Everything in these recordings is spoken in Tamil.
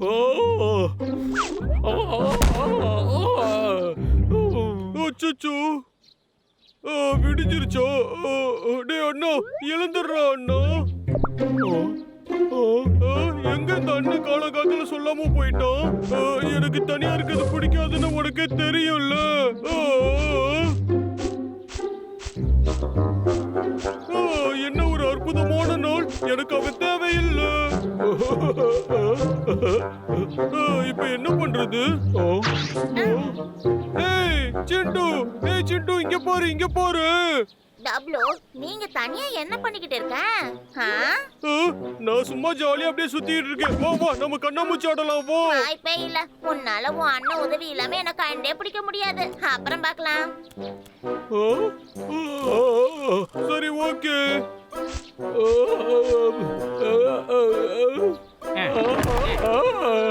ஓ ஆ, ஆ, அண்ணா இழந்துடுறா அண்ணா. எங்க இந்த அண்ணன் காலகாலத்துல சொல்லாம போயிட்டான் எனக்கு தனியா இருக்கிறது பிடிக்காதுன்னு உனக்கே தெரியும்ல. என்ன ஒரு அற்புதமான நாள். எனக்கு அவன் தேவையில்லை. இப்ப என்ன பண்றது. ஏய் சிண்டு. ஏய் சிண்டு இங்க பாரு இங்க பாரு. டப்ளு நீங்க தனியா என்ன பண்ணிக்கிட்டு இருக்க? நான் சும்மா ஜாலியா அப்படியே சுத்திட்டு இருக்கேன். வா வா நம்ம கண்ணாமூச்சி ஆடலாம் வா. வாய்ப்பே இல்ல. உன்னால உன் அண்ணன் உதவி இல்லாம என்ன கண்டே பிடிக்க முடியாது. அப்புறம் பார்க்கலாம். சரி ஓகே.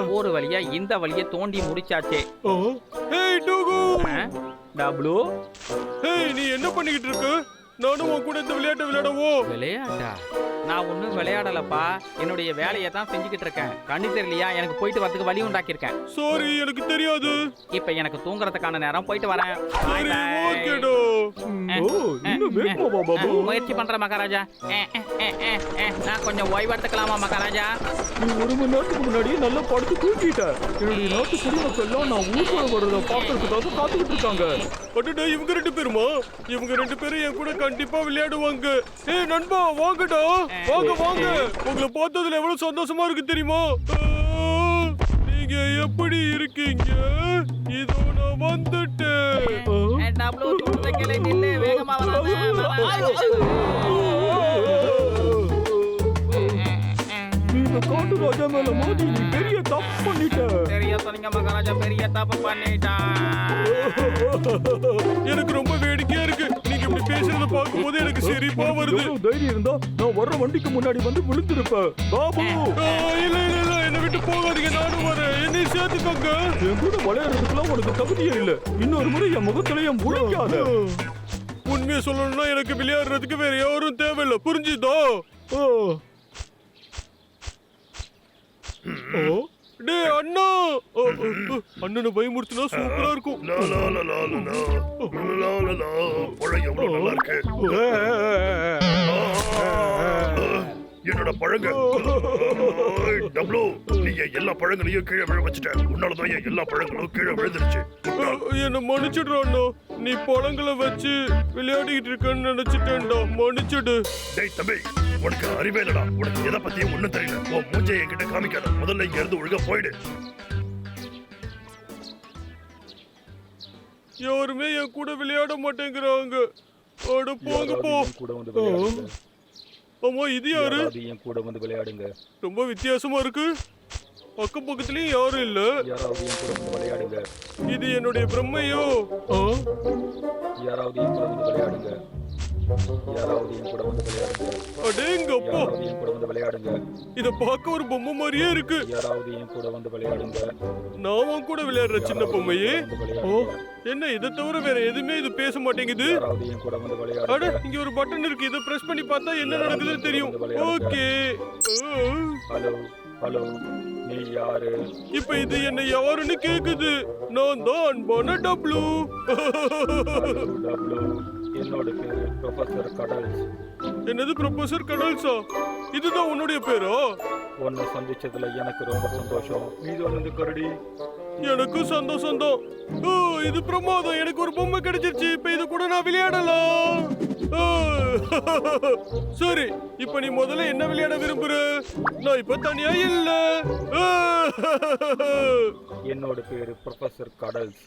ஒரு வழியா இந்த வழியை தோண்டி முடிச்சாச்சே. டபுளு நீ என்ன பண்ணிக்கிட்டு இருக்க? நானும் உன் கூட இந்த விளையாட்டு விளையாடவோ விளையாட்டா? நான் ஒன்றும் விளையாடலப்பா. என்னுடைய வேலையை தான் செஞ்சுக்கிட்டு இருக்கேன். கண்ணு தெரியலையா? எனக்கு போயிட்டு வரதுக்கு வழி உண்டாக்கியிருக்கேன். சாரி எனக்கு தெரியாது. இப்போ எனக்கு தூங்குறதுக்கான நேரம் போயிட்டு வரேன். Bye சரி bye. ஓகேடா ஓ, இன்னும் வேகமாவா, பாபு? முயற்சி பண்றேன் மகாராஜா. அஹ், அஹ், அஹ், அஹ், அஹ். நான் கொஞ்சம் ஓய்வு எடுத்துக்கலாமா மகாராஜா? நீ ஒரு மணி நேரத்துக்கு முன்னாடியே நல்லா படுத்து தூக்கிட்ட என்னுடைய நாட்டு குடிமக்கள்லாம் நான் ஊர்வல வரத பாக்குறதுக்காக காத்துக்கிட்டு இருக்காங்க. அடடே இவங்க ரெண்டு பேருமா? இவங்க ரெண்டு பேரும் என் கூட கண்டிப்பா விளையாடுவாங்க ஏய் நண்பா வாங்கடா வாங்க வாங்க உங்களை பார்த்ததுல எவ்வளவு சந்தோஷமா இருக்கு தெரியுமா நீங்க எப்படி இருக்கீங்க இதோ நான் வந்துட்டேன் காட்டு ராஜா மேல மோதி நீ பெரிய தப்பு பண்ணிட்ட பெரிய சொன்னீங்க மகாராஜா பெரிய தப்பு பண்ணிட்டான் எனக்கு ரொம்ப பேசுறத பார்க்கும்போது எனக்கு சிரிப்பா வருது. தைரியம் இருந்தா நான் வர்ற வண்டிக்கு முன்னாடி வந்து விழுந்திருப்பேன். பாபு! இல்ல இல்ல இல்ல என்னை விட்டு போகாதீங்க நானும் வரேன். என்னையும் சேர்த்துக்கோங்க. என் கூட விளையாடுறதுக்குலாம் உனக்கு தகுதியே இல்ல. இன்னொரு முறை என் முகத்துல என் முழிக்காத உண்மையை சொல்லணும்னா எனக்கு விளையாடுறதுக்கு வேற யாரும் தேவையில்ல. புரிஞ்சுதா? ஆ. ஓ, டேய் அண்ணா! அண்ணனை பயமுறுத்தினா சூப்பரா இருக்கும். நல்லா இருக்கு? என்னோட பழங்க. டப்ளு நீ என் எல்லா பழங்களையும் கீழே விழ வச்சுட்ட. உன்னாலதான் என் எல்லா பழங்களும் கீழே விழுந்துருச்சு. என்ன மன்னிச்சிடுறா அண்ணா. நீ பழங்களை வச்சு விளையாடிக்கிட்டு இருக்கேன்னு நினைச்சிட்டேன்டா மன்னிச்சிடு. டேய் தம்பி உனக்கு அறிவே இல்லடா. உனக்கு எதை பத்தியும் ஒண்ணும் தெரியல. உன் மூஞ்சை என்கிட்ட காமிக்காத. முதல்ல இங்க இருந்து ஒழுங்கா போயிடு. யாருமே என் கூட விளையாட மாட்டேங்கிறாங்க. அட போங்க போ என் கூட வந்து விளையாடுங்க ஆமா இது யாரு? என் கூட வந்து விளையாடுங்க. ரொம்ப வித்தியாசமா இருக்கு. அக்கம் பக்கத்துலயும் யாரும் இல்ல. யாராவது என் கூட வந்து விளையாடுங்க. இது என்னுடைய பிரம்மையோ? யாராவது என் கூட வந்து விளையாடுங்க. யாராவது என் கூட வந்து விளையாடுங்க. அடேங்கப்பா யாராவது என் கூட வந்து விளையாடுங்க. இத பார்க்க ஒரு பொம்மை மாதிரியே இருக்கு. யாராவது என் கூட வந்து விளையாடுங்க நான் உன் கூட விளையாடுற சின்ன பொம்மையே. ஓ என்ன? இதை தவிர வேற எதுவுமே இது பேச மாட்டேங்குது. யாராவது என் கூட வந்து அட விளையாடுங்க இங்க ஒரு பட்டன் இருக்கு. இதை பிரஸ் பண்ணி பார்த்தா என்ன நடக்குதுன்னு தெரியும். ஓகே. ஹலோ ஹலோ நீ யாரு? இப்ப இது என்ன யாருன்னு கேக்குது. நான் தான் அன்பான டப்ளூ. டப்ளு. என்னோட பேரு ப்ரொஃபசர் கடல்ஸ் என்னது ப்ரொஃபசர் கடல்ஸா இதுதான் உன்னுடைய பேரா? உன்னை சந்திச்சதுல எனக்கு ரொம்ப சந்தோஷம். சொன்னது கரடி. எனக்கும் சந்தோஷம் தான் ஓ இது பிரமாதம். எனக்கு ஒரு பொம்மை கிடைச்சிருச்சு. இப்ப இது கூட நான் விளையாடலாம். சரி இப்ப நீ முதல்ல என்ன விளையாட விரும்புற? நான் இப்ப தனியா இல்ல. என்னோட பேரு ப்ரொஃபசர் கடல்ஸ்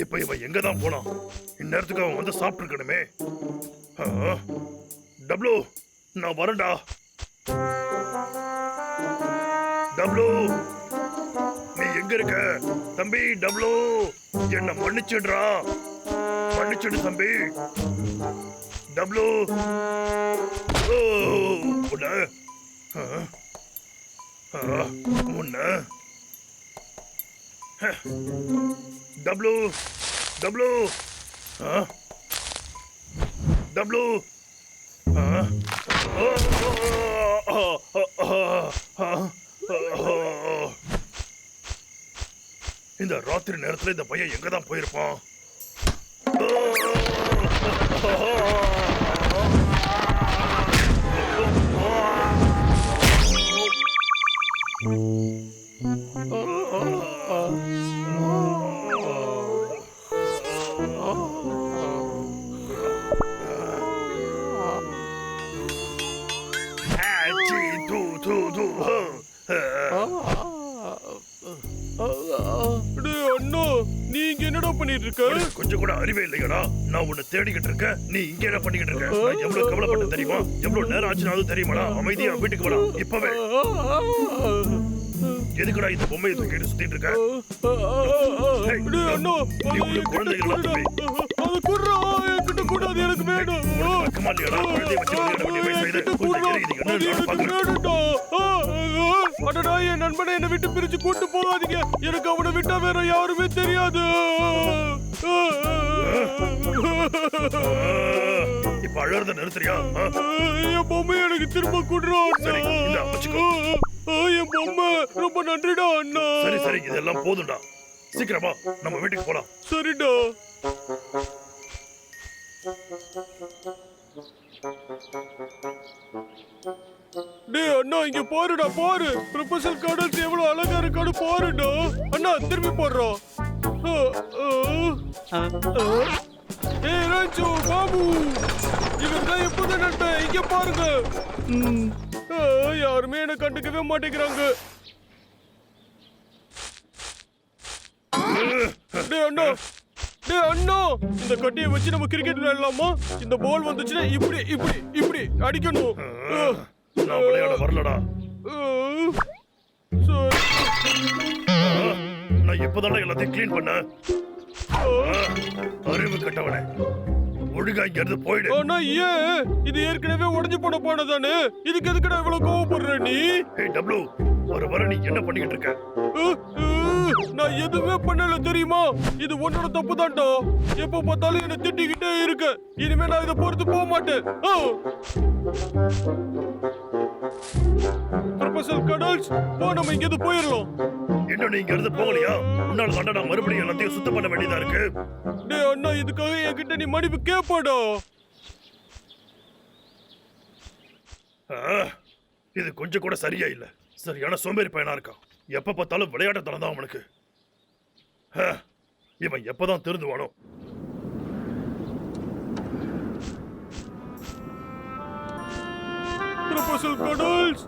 இப்ப இவன் எங்க தான் போனான்? இந்நேரத்துக்கு அவன் வந்து சாப்பிட்டுருக்கணுமே. இருக்கணுமே நான் வரேன்டா. டப்ளு நீ எங்க இருக்க? தம்பி டப்ளு என்ன மன்னிச்சிடுறா. மன்னிச்சிடு தம்பி. டப்ளு ஓ உன்ன டபுள்யூ டபுள்யூ டபுள்யூ ஆ? இந்த ராத்திரி நேரத்தில் இந்த பையன் எங்க தான் போயிருப்பான் நான் உன்னை தேடிக்கிட்டு இருக்கேன். நீ இங்க என்ன பண்ணிக்கிட்டு இருக்க நான் எவ்வளவு கவலைப்பட்டு தெரியுமா? எவ்வளவு நேரம் ஆச்சுன்னு அது தெரியுமாடா? அமைதியா வீட்டுக்கு வரா இப்பவே. எதுக்குடா இந்த பொம்மையை தூக்கிட்டு சுத்திட்டு இருக்க? குழந்தைகளா தம்பி? அது குடுறா என்கிட்ட கூடாது எனக்கு வேணும். வெக்கமா இல்லையாடா? குழந்தையை வச்சு விளையாட வேண்டிய வயசு இது. கொஞ்சம். வேணும்டா. அடடா என் நண்பனை என்னை விட்டு பிரிச்சு கூட்டு போகாதீங்க. எனக்கு அவனை விட்டா வேற யாருமே தெரியாது. இப்ப அழறத நிறுத்துறியா? என் பொம்மை எனக்கு திரும்ப குடுறா சரி, வச்சுக்கோ. என் பொம்மை ரொம்ப நன்றிடா அண்ணா. சரி சரி இதெல்லாம் போதும்டா. சீக்கிரமா நம்ம வீட்டுக்கு போலாம். சரிடா. டேய் அண்ணா இங்க பாருடா பாரு. ப்ரொபசல் கடல்ஸ் எவ்வளவு அழகா இருக்கான்னு பாருடா. அண்ணா திரும்பி போடுறோம். ஏய் ராஜு பாபு. இவர் தான் எப்போதும் நண்பன் இங்க பாருங்க. யாருமே என்ன கண்டுக்கவே மாட்டேங்கிறாங்க. டேய் அண்ணா. டேய் அண்ணா. இந்த கட்டியை வச்சு நம்ம கிரிக்கெட் விளையாடலாமா? இந்த பால் வந்துச்சுன்னா இப்படி இப்படி இப்படி அடிக்கணும். நான் விளையாட வரலடா. நான் இப்பதானே எல்லாத்தையும் க்ளீன் பண்ணேன்? அறிவு கட்டவனே ஒழுங்கா இருந்து போயிடு. ஆனா ஏன் இது ஏற்கனவே உடைஞ்சு போன பானை தானே? இதுக்கு எதுக்குடா இவ்வளவு கோவப்படுற நீ? ஏய் டப்ளு வர வர நீ என்ன பண்ணிக்கிட்டு இருக்க? நான் எதுவுமே பண்ணல தெரியுமா? இது உன்னோட தப்பு தான்டா. எப்ப பார்த்தாலும் என்ன திட்டிக்கிட்டே இருக்க. இனிமே நான் இதை பொறுத்து போக மாட்டேன். ப்ரொஃபசர் கடல்ஸ் போ நம்ம இங்கிருந்து போயிடலாம் இன்னும் நீ இங்க இருந்து போகலையா? உன்னால தாண்டா நான் மறுபடியும் எல்லாத்தையும் சுத்தம் பண்ண வேண்டியதா இருக்கு? டேய் அண்ணா இதுக்காக என்கிட்ட நீ மன்னிப்பு கேப்பாடா. இது கொஞ்சம் கூட சரியா இல்ல. சரியான சோம்பேறி பையனா இருக்கான். எப்ப பார்த்தாலும் விளையாட்டுத்தனம் தான் அவனுக்கு இவன் எப்பதான் திருந்துவானோ? ப்ரொஃபசர் கடல்ஸ்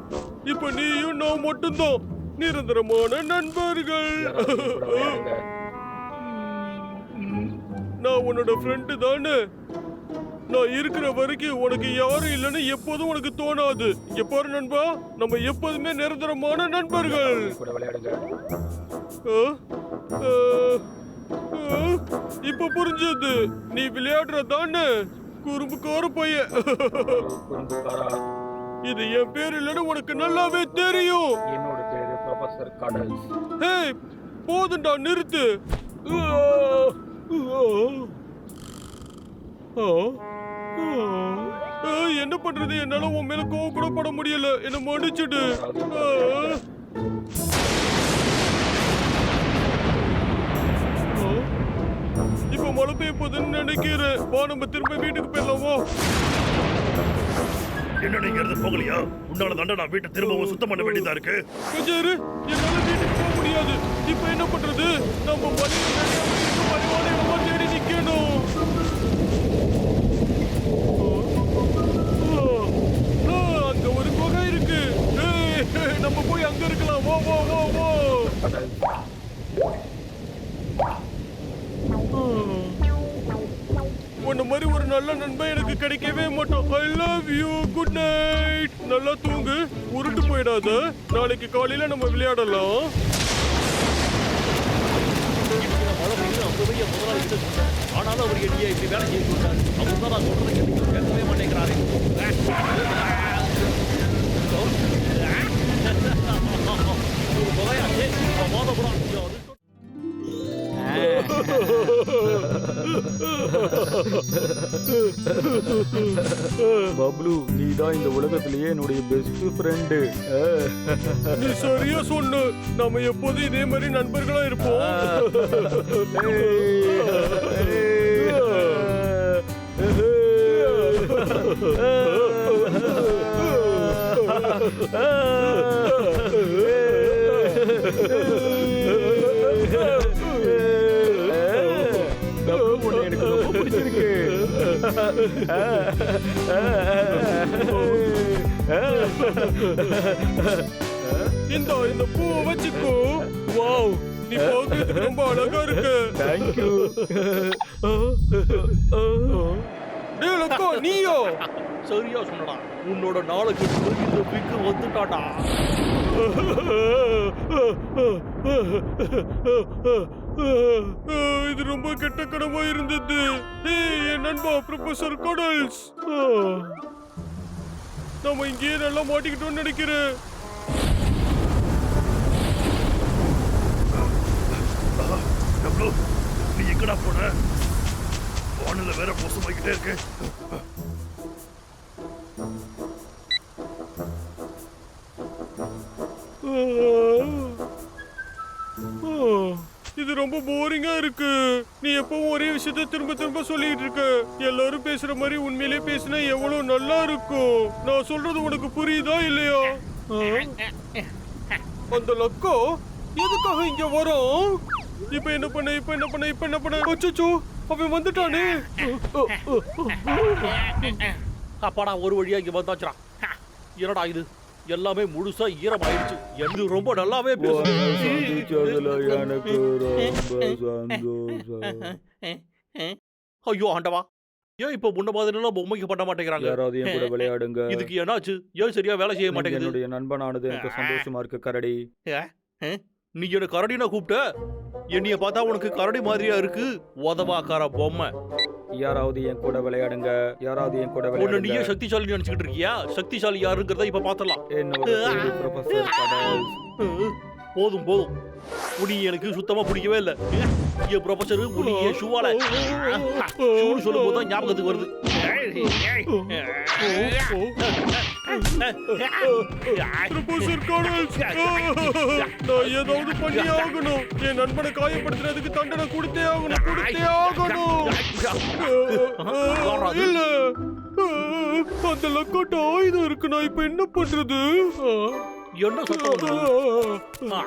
இப்ப நீயும் நான் மட்டும்தான். நிரந்தரமான நண்பர்கள். நான் உன்னோட ஃப்ரெண்டு தானே. நான் இருக்கிற வரைக்கும் உனக்கு யாரும் இல்லைன்னு எப்போதும் உனக்கு தோணாது. எப்பாரு நண்பா நம்ம எப்போதுமே நிரந்தரமான நண்பர்கள். இப்ப புரிஞ்சது. நீ விளையாடுற தானே குறும்புக்கார பையன் இது என் பேர் இல்லைன்னு உனக்கு நல்லாவே தெரியும். என்னோட பேரு ப்ரொஃபசர் கடல்ஸ் ஹேய் போதும்டா நிறுத்து. என்ன பண்றது? என்னால உன் மேல கோவம் கூட பட முடியல. என்ன மன்னிச்சிடு. இப்ப மழை பெய்ய போகுதுன்னு நினைக்கிறேன். வா நம்ம திரும்ப வீட்டுக்கு போயிடலாமா என்ன நீங்க இருந்து போகலையா? உன்னால தாண்டா நான் வீட்டை திரும்பவும் சுத்தம் பண்ண வேண்டியதா இருக்கு. கஜேரு என்னால வீட்டுக்கு போக முடியாது. இப்ப என்ன பண்றது? நம்ம வழியில நிறைய இடமா தேடி நிக்கணும். அங்க ஒரு குகை இருக்கு. நம்ம போய் அங்க இருக்கலாம். ஓ ஓ ஓ ஓ நல்ல நண்பன் எனக்கு கிடைக்கவே மாட்டோம். I love you good night நல்லா தூங்கு. உருட்டு போயிடாத. நாளைக்கு காலையில நம்ம விளையாடலாம். ஆனாலும் அவர் என்னைய இப்படி வேலை செய்ய சொல்றாரு அவர் தான் நான் சொல்றதை கேட்டு கேட்கவே மாட்டேங்கிறாரு ஒரு கூட பப்ளு நீ தான் இந்த உலகத்திலேயே என்னுடைய பெஸ்ட் ஃப்ரெண்டு நீ சரியா சொன்ன. நாம எப்போதும் இதே மாதிரி நண்பர்களா இருப்போம். இந்த இந்த பூவை வச்சுக்கோ. வாவ் நீ பார்க்கிறதுக்கு ரொம்ப அழகா இருக்கு. தேங்க்யூ டேய் லக்கா நீயோ. சரியா சொன்னடா. உன்னோட நாளை கெட்டு இந்த பிக்கு வந்துட்டாடா இது ரொம்ப கெட்ட கடமா இருந்தது. என் நண்பா ப்ரொஃபசர் கடல்ஸ். நம்ம இங்கேயே நல்லா மாட்டிக்கிட்டோம்னு நினைக்கிறேன். டப்ளு நீ எங்கடா போன? வானில வேற மோசமாகிட்டே இருக்கு. இது ரொம்ப போரிங்கா இருக்கு. நீ எப்பவும் ஒரே விஷயத்த திரும்ப திரும்ப சொல்லிட்டு இருக்க. எல்லாரும் பேசுற மாதிரி உண்மையிலே பேசினா எவ்வளவு நல்லா இருக்கும். நான் சொல்றது உனக்கு புரியுதா இல்லையா? அந்த லக்கோ எதுக்காக இங்க வரும் இப்ப என்ன பண்ண இப்ப என்ன பண்ண இப்ப என்ன பண்ண? அச்சச்சோ அவன் வந்துட்டானே. அப்பாடா ஒரு வழியா இங்க வந்தாச்சுடா. என்னடா இது? எல்லாமே முழுசா ஈரமாயிடுச்சு. எனக்கு ரொம்ப நல்லாவே எனக்கு ஐயோ ஆண்டவா. ஏன் இப்ப முன்ன மாதிரி எல்லாம் பொம்மைக்கு பண்ண மாட்டேங்கிறாங்க? யாராவது என் கூட விளையாடுங்க. இதுக்கு என்னாச்சு? ஏன் சரியா வேலை செய்ய மாட்டேங்குது? என்னுடைய நண்பனானது எனக்கு சந்தோஷமா இருக்கு கரடி. நீ என்ன கரடினா கூப்பிட்ட? என்னைய பார்த்தா உனக்கு கரடி மாதிரியா இருக்கு? உதவாக்கார பொம்மை. யாராவது என் கூட விளையாடுங்க யாராவது என் கூட உன்னை நீயே விளையாடுங்க. சக்திசாலி நினைச்சுக்கிட்டு இருக்கியா? சக்திசாலி யாருங்கிறத இப்ப பாத்தலாம் என்னோட பேரு கடல் போதும் போதும். உனி எனக்கு சுத்தமா பிடிக்கவே இல்ல. என் ப்ரொஃபசர் என் ஷூவால. ஷூன்னு சொல்லும் போது தான் ஞாபகத்துக்கு வருது. நான் ஏதாவது பண்ணி ஆகணும் என் நண்பனை காயப்படுத்துறதுக்கு தண்டனை கொடுத்தே ஆகணும் கொடுத்தே ஆகணும். இல்ல. அந்த லக்கோட்ட ஆயுதம் இருக்கு நான் இப்ப என்ன பண்றது? என்ன? ஆ,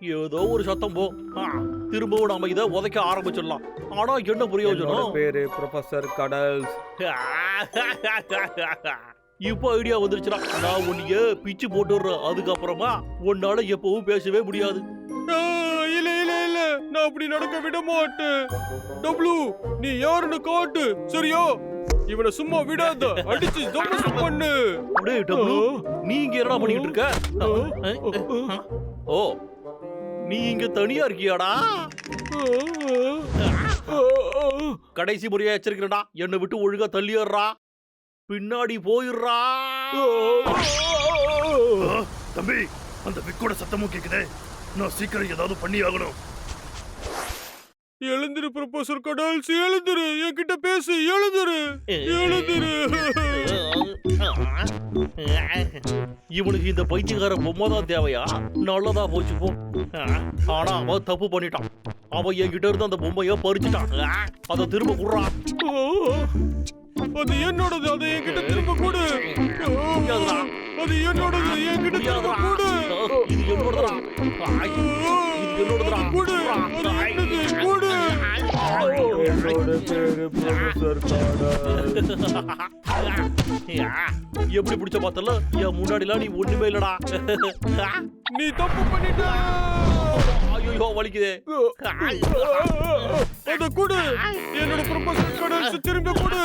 ஏதோ ஒரு சத்தம் போ. ஆ, திரும்பவும் நாம இதை உதைக்க ஆரம்பிச்சிடலாம். ஆனா என்ன பிரயோஜனம்? பேரு ப்ரொஃபசர் கடல்ஸ். இப்போ ஐடியா வந்துருச்சுடா. நான் உன்னைய பிச்சு போட்டுடுறேன். அதுக்கப்புறமா உன்னால எப்பவும் பேசவே முடியாது. இல்ல இல்ல இல்ல. நான் அப்படி நடக்க விட மாட்டேன். டப்ளு நீ யாருன்னு காட்டு சரியா? இவனை சும்மா விடாத. அடிச்சு தம்மசம் பண்ணு. டேய் டப்ளு நீ இங்க என்னடா பண்ணிட்டு இருக்க? ஓ நீ இங்க தனியா இருக்கியாடா? கடைசி முறையா எச்சரிக்கிறடா என்னை விட்டு ஒழுங்கா தள்ளிடுறா பின்னாடி போயிடுறா. தம்பி அந்த விக்கோட சத்தமும் கேக்குதே. நான் சீக்கிரம் ஏதாவது பண்ணி ஆகணும் எழுந்திரு ப்ரொபோசர் கடல்ஸ் எழுந்திரு என்கிட்ட பேசு எழுந்திரு எழுந்திரு. இவனுக்கு இந்த பைத்தியக்கார பொம்மை தான் தேவையா? நல்லதா போச்சு போ. ஆனா அவன் தப்பு பண்ணிட்டான். அவன் என்கிட்ட இருந்து அந்த பொம்மைய பறிச்சுட்டான். அதை திரும்ப குடுறான் அது என்னோடது அதை என்கிட்ட திரும்ப கொடு. அது என்னோடது என்கிட்ட திரும்ப. கொடு. இது என்னோடதுடா. எப்படி பிடிச்ச பார்த்தல என் முன்னாடிலாம் நீ ஒண்ணுமே இல்லடா. நீ தப்பு பண்ணிட்ட. ஐயோ வலிக்குதே. அத கொடு. என்னோட ப்ரொபோசல் கடல்ஸ் திரும்ப கொடு.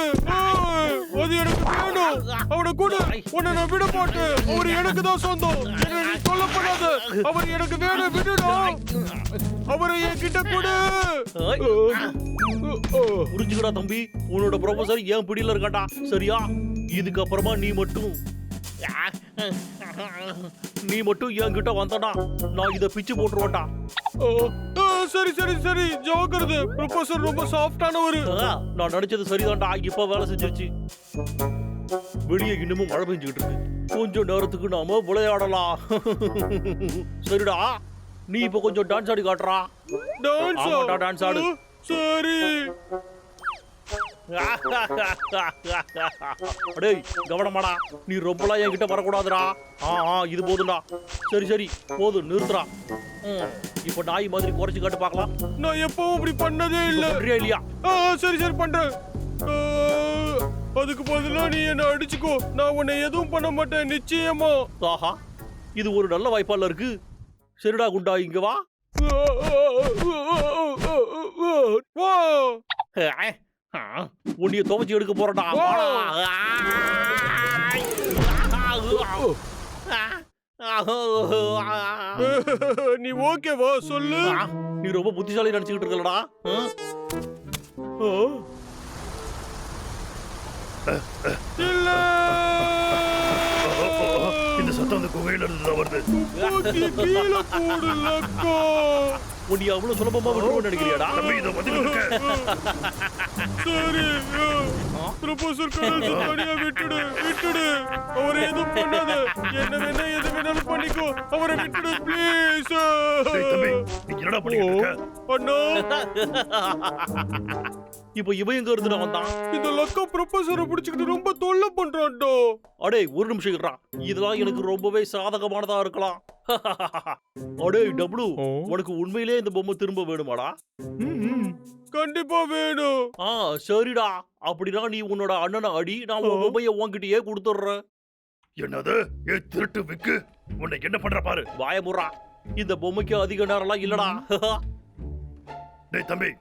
அது எனக்கு வேணும். அவனை கொடு. உன்னை நான் விட மாட்டேன். அவர் எனக்கு தான் சொந்தம். என்னை நீ அவர் எனக்கு வேணும் விடுடா அவரை என்கிட்ட கொடு. ஏய். புரிஞ்சுக்கடா தம்பி. உன்னோட ப்ரொஃபசர் ஏன் பிடியில இருக்காண்டா சரியா? இதுக்கப்புறமா நீ மட்டும். நீ மட்டும் என்கிட்ட வந்தடா. நான் இத பிச்சு போட்டுருவேன்டா. சரி சரி சரி. ஜோக்கருது ப்ரொஃபசர் ரொம்ப சாஃப்டானவர் நான் நடிச்சது சரிதான்டா. இப்ப வேலை செஞ்சிருச்சு வெளியே இன்னமும் மழை பெஞ்சுக்கிட்டு இருக்கு. கொஞ்சம் நேரத்துக்கு நாம விளையாடலாம். சரிடா. நீ இப்ப கொஞ்சம் டான்ஸ் ஆடி காட்டுறா. டான்ஸ் ஆடு. சரி. அடேய் கவனமாடா நீ ரொம்பலாம் என்கிட்ட வரக்கூடாதுடா ஆ ஆ இது போதும்டா சரி சரி போதும் நிறுத்துறா இப்ப நாய் மாதிரி குறைச்சு காட்டு பார்க்கலாம் நான் எப்பவும் இப்படி பண்ணதே இல்ல இல்லையா சரி சரி பண்றேன் அதுக்கு பதிலா நீ என்ன அடிச்சுக்கோ நான் உன்னை எதுவும் பண்ண மாட்டேன் நிச்சயமா ஆஹா இது ஒரு நல்ல வாய்ப்பால இருக்கு சரிடா குண்டா இங்க வா வா உன்னைய துவச்சி எடுக்க போறடா. நீ ஓகேவா சொல்லு நீ ரொம்ப புத்திசாலி நினைச்சுக்கிட்டு இருக்கலடா இந்த சத்தம் அந்த குகையில இருந்து வருது உன்னை அவ்வளவு சுலபமா விட்டுருவோம் நினைக்கிறியாடா? தம்பி இதை வந்துட்டு இருக்க சரி ப்ரொபோசர் கடல் தனியா விட்டுடு விட்டுடு அவரை எதுவும் பண்ணாத என்ன வேணா எது வேணாலும் பண்ணிக்கோ அவரை விட்டுடு ப்ளீஸ் டேய் தம்பி நீ என்னடா பண்ணிட்டு இருக்க? அண்ணா. இப்போ இவன் எங்க இருந்து வந்தான்? இந்த லக்கா ப்ரொபோசரை பிடிச்சிக்கிட்டு ரொம்ப தொல்லை பண்றான்டோ. அடே ஒரு நிமிஷம் இருடா. இதெல்லாம் எனக்கு ரொம்பவே சாதகமானதா இருக்கலாம். அடே டபுளு ஓ. உனக்கு உண்மையிலே இந்த பொம்மை திரும்ப வேணுமாடா? கண்டிப்பா வேணும். ஆ சரிடா. அப்படின்னா நீ உன்னோட அண்ணனை அடி நான் உன் ஓ. பொம்மையை உன்கிட்டயே கொடுத்துட்றேன். என்னது? ஏ திருட்டு விக்கு. உன்னை என்ன பண்ற பாரு. வாயமுறா இந்த பொம்மைக்கு அதிக நேரம்லாம் இல்லடா. டேய் தம்பி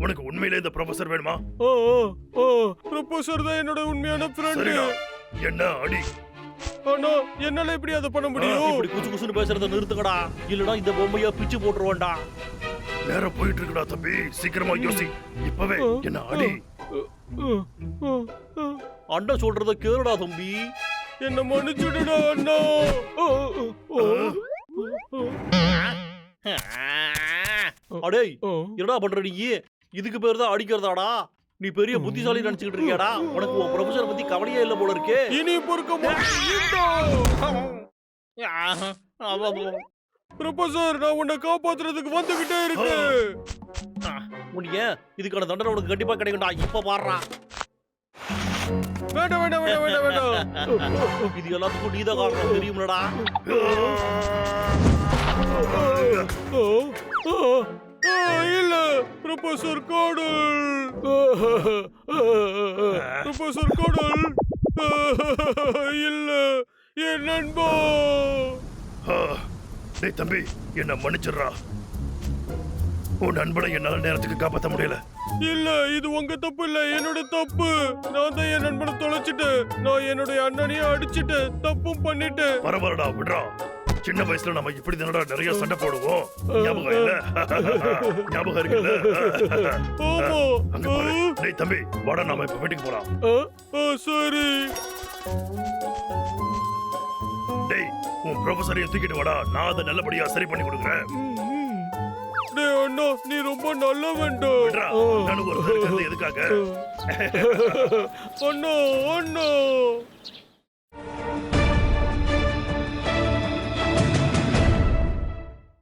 உனக்கு உண்மையிலே இந்த ப்ரொஃபசர் வேணுமா? ப்ரொபோசர் தான் என்னோட உண்மையான ஃப்ரெண்டு என்ன அடி? அண்ணா என்னால எப்படி அதை பண்ண இப்படி முடியும்? குசு குசுன்னு பேசுறத நிறுத்துக்கடா இல்லனா இந்த பொம்மைய பிச்சு போட்டுருவேன்டா. நேரம் போயிட்டு இருக்குடா தம்பி. சீக்கிரமா யோசி. இப்பவே என்ன அடி? அண்ணன் சொல்றத கேளுடா தம்பி. என்ன மன்னிச்சுடுடா அண்ணா. அடேய் என்னடா பண்ற நீ? இதுக்கு பேர் தான் அடிக்கிறதாடா. நீ பெரிய புத்திசாலி நினைச்சுக்கிட்டு இருக்கியாடா? உனக்கு உன் ப்ரொஃபசர் பத்தி கவலையே இல்ல போல இருக்கே. இனி பொறுக்க ப்ரொபோசர் நான் உன்னை காப்பாத்துறதுக்கு வந்துகிட்டே இருக்கு உன்னைய இதுக்கான தண்டனை உனக்கு கண்டிப்பா கிடைக்கும்டா. இப்ப பாடுறா. வேண்டாம் வேண்டாம் வேண்டாம் வேண்டாம் வேண்டாம். இது எல்லாத்துக்கும் நீதான் காரணம். தெரியும்லடா. ப்ரொபோசர் கோடல் ப்ரொபோசர் கோடல் இல்ல என் நண்பா. டேய் தம்பி என்ன மன்னிச்சிடுறா? உன் நண்பனை என்னால நேரத்துக்கு காப்பாத்த முடியல. இல்ல இது உங்க தப்பு இல்ல என்னோட தப்பு. நான் தான் என் நண்பனை தொலைச்சிட்டேன் நான் என்னுடைய அண்ணனையும் அடிச்சிட்டேன் தப்பும் பண்ணிட்டேன். பரவாயில்லடா விடுறா. சின்ன வயசுல நம்ம இப்படி தானடா நிறைய சண்டை போடுவோம்? ஞாபகம் இல்ல? ஞாபகம் இருக்குல்ல? அங்க பாரு. டேய் தம்பி வாடா நாம இப்ப வீட்டுக்கு போலாம். சரி. டேய் உன் ப்ரொஃபஸரையும் தூக்கிட்டு வாடா. நான் அதை நல்லபடியா சரி பண்ணி கொடுக்குறேன். டேய் அண்ணா நீ ரொம்ப நல்லவன்டா. நானும் ஒரு எதுக்காக? அண்ணா அண்ணா.